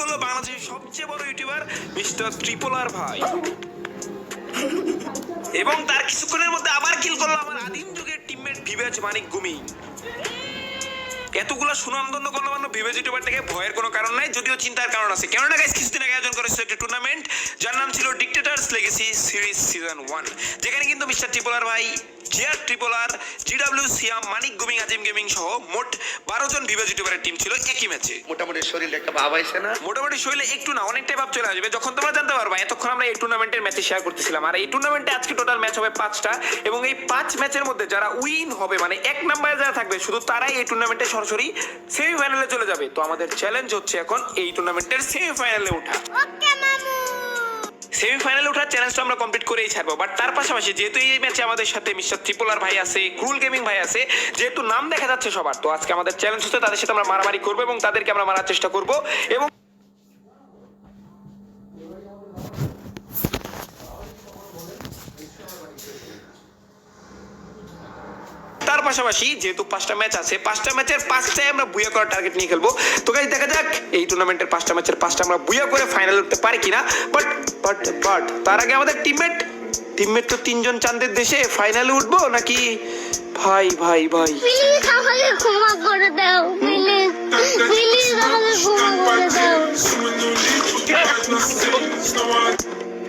করল বাংলাদেশের সবচেয়ে বড় ইউটিউবার মিস্টার ত্রিপোলার ভাই। এবং তার কিছুক্ষণের মধ্যে আবার কিল করল আমার আদিম যুগের টিমমেট বিবেচ মানিক গুমি। এতগুলো সুনামধন্য গণ্যমান্য বিবেচ ইউটিউবারটাকে ভয়ের কোনো কারণ নাই, যদিও চিন্তার কারণ আছে। কেননা গাইস কিছুদিন আগে আয়োজন করেছিল একটি টুর্নামেন্ট যার নাম ছিল dictators legacy series season one যেখানে কিন্তু মিস্টার ট্রিপোলার ভাই GR Tripolar GW Siam Manik gaming Azim gaming সহ মোট বারো জন বিবেচ ইউটিউবারের টিম ছিল একই ম্যাচে মোটামুটি শরীরে একটা ভাব আইছে না? মোটামুটি শরীরে একটু না অনেকটাই ভাব চলে আসবে। যখন তোমরা জানতে পারবা এতক্ষণ আমরা এই টুর্নামেন্টের ম্যাচে শেয়ার করতেছিলাম। আর এই টুর্নামেন্টে আজকে টোটাল ম্যাচ হবে পাঁচটা এবং এই পাঁচ ম্যাচের মধ্যে যারা উইন হবে মানে এক নম্বরে যারা থাকবে শুধু তারাই এই টুর্নামেন্টে সরাসরি সেমিফাইনালে চলে যাবে। তো আমাদের চ্যালেঞ্জ হচ্ছে এখন এই টুর্নামেন্টের সেমিফাইনালে ওঠা। ওকে মামু। সেমিফাইনালে চ্যালেঞ্জটা আমরা কমপ্লিট করেই ছাড়বো। বাট তার পাশাপাশি যেহেতু এই ম্যাচে আমাদের সাথে মিস্টার ত্রিপোলার ভাই আছে ক্রুল গেমিং ভাই আছে, যেহেতু নাম দেখা যাচ্ছে সবার, তো আজকে আমাদের চ্যালেঞ্জ হচ্ছে, তাদের সাথে আমরা মারামারি করব এবং তাদেরকে আমরা মারার চেষ্টা করব। এবং পাশাপাশি যেহেতু পাঁচটা ম্যাচ আছে পাঁচটা ম্যাচের পাঁচটায় আমরা বুয়া করার টার্গেট নিয়ে খেলব তো গাইজ দেখা যাক এই টুর্নামেন্টের পাঁচটা ম্যাচের পাঁচটা আমরা বুয়া করে ফাইনাল উঠতে পারি কিনা বাট বাট বাট তার আগে আমাদের টিমমেট টিমমেট তো তিনজন চাঁদের দেশে ফাইনালে উঠবো নাকি ভাই ভাই ভাই প্লিজ আমাকে ক্ষমা করে দাও প্লিজ প্লিজ আমাকে ক্ষমা করে দাও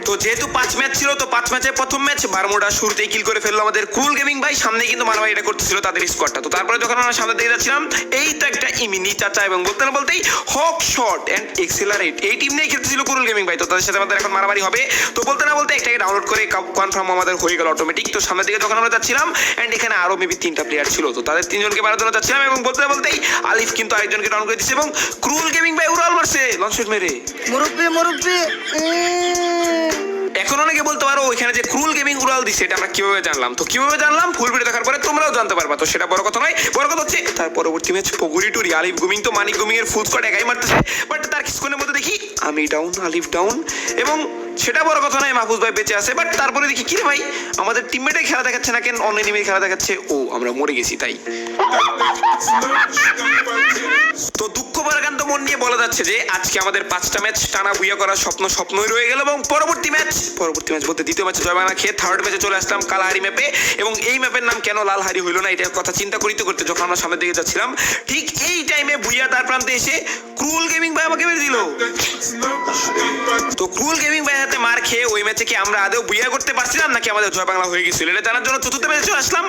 তো যেহেতু পাঁচ ম্যাচ ছিল, তো পাঁচ ম্যাচের প্রথম ম্যাচ বারমোডা শুরুতেই কিল করে ফেলল আমাদের কুল গেমিং ভাই। সামনে কিন্তু মারামারি এটা করতেছিল তাদের স্কোয়াডটা তো তারপরে যখন আমরা সামনে দিকে যাচ্ছিলাম, এই তো একটা ইমিনি চাচা এবং বলতে না বলতেই হক শট এন্ড এক্সেলারেট এই টিম নিয়ে খেলতেছিল কুরুল গেমিং ভাই। তো তাদের সাথে আমাদের এখন মারামারি হবে। তো বলতে না বলতে একটাকে ডাউনলোড করে কনফার্ম আমাদের হয়ে গেল অটোমেটিক তো সামনের দিকে যখন আমরা যাচ্ছিলাম এন্ড এখানে আরও মেবি তিনটা প্লেয়ার ছিল। তো তাদের তিনজনকে মারার জন্য যাচ্ছিলাম এবং বলতে না বলতেই আলিফ কিন্তু আরেকজনকে ডাউন করে দিচ্ছে এবং ক্রুল গেমিং ভাই, উড়াল মারছে। লঞ্চেট মেরে। মুরব্বি মুরব্বি এখন অনেকে বলতে পারো ওইখানে যে ক্রুল গেমিং উড়াল দিচ্ছে, এটা আমরা কীভাবে জানলাম? তো কীভাবে জানলাম? ফুল ভিডিও দেখার পরে তোমরাও জানতে পারবা। তো সেটা বড় কথা নয়, বড় কথা হচ্ছে, তার পরবর্তী ম্যাচ পগুরি টুরি আলিফ গুমিং তো মানিক গুমিং এর ফুল স্কোয়াড একাই মারতেছে বাট তার কিছুক্ষণের মধ্যে দেখি, আমি ডাউন আলিফ ডাউন এবং সেটা বড় কথা নয়, মাহফুজ ভাই বেঁচে আছে। বাট তারপরে দেখি কি রে ভাই, আমাদের টিমমেটে খেলা দেখাচ্ছে না কেন? অন্য এনিমির খেলা দেখাচ্ছে। ও, আমরা মরে গেছি, তাই। তো দুঃখ পরাকান্ত মন নিয়ে বলা যাচ্ছে যে, আজকে আমাদের পাঁচটা ম্যাচ টানা বুইয়া করার স্বপ্ন স্বপ্নই রয়ে গেল এবং পরবর্তী ম্যাচ পরবর্তী ম্যাচ বলতে দ্বিতীয় ম্যাচে জয় বাংলা খেয়ে থার্ড ম্যাচে চলে আসলাম কালাহারি ম্যাপে এবং এই ম্যাপের নাম কেন লালহারি হইল না, এটার কথা চিন্তা করিতে করতে যখন আমরা সামনের দিকে যাচ্ছিলাম, ঠিক এই টাইমে বুইয়া তার প্রান্তে এসে ক্রুল গেমিং ভাই আমাকে মেরে দিল। তো কুল গেমিং ভাই হাতে মার খেয়ে ওই ম্যাচে কি আমরা আদৌ বুইয়া করতে পারছিলাম নাকি আমাদের জয় বাংলা হয়ে গেছিল? এটা জানার জন্য চতুর্থ ম্যাচে চলে আসলাম।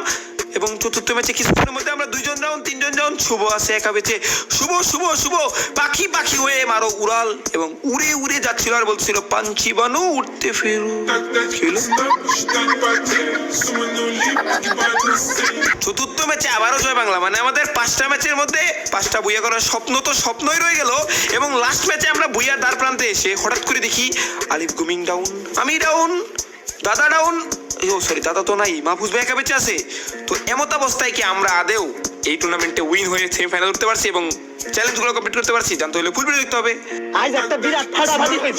এবং চতুর্থ ম্যাচে কিছুক্ষণের মধ্যে আমরা দুইজন রাউন্ড তিনজন রাউন্ড শুভ আছে একা বেঁচে। শুভ শুভ শুভ, পাখি পাখি হয়ে মারো উড়াল এবং উড়ে উড়ে যাচ্ছিল আর বলছিল, পাঞ্চি বানু উঠতে ফেরু? চতুর্থ ম্যাচে আবারও জয় বাংলা। মানে আমাদের পাঁচটা ম্যাচের মধ্যে পাঁচটা বুইয়া করার স্বপ্ন তো স্বপ্নই রয়ে গেল। এবং লাস্ট ম্যাচে আমরা বুইয়ার দ্বার প্রান্তে এসে হঠাৎ করে দেখি আলিফ গুমিং ডাউন আমি ডাউন দাদা ডাউন ও সরি দাদা তো নাই, মাহফুজ ভাই একা বেঁচে আছে। তো এমত অবস্থায় কি আমরা আদেও এই টুর্নামেন্টে উইন হয়ে সেমিফাইনাল উঠতে পারছি এবং চ্যালেঞ্জগুলো কমপ্লিট করতে পারছি? জানতে হলে ফুল ভিডিও দেখতে হবে। আজ একটা বিরাট ফাটাফাটি হইব।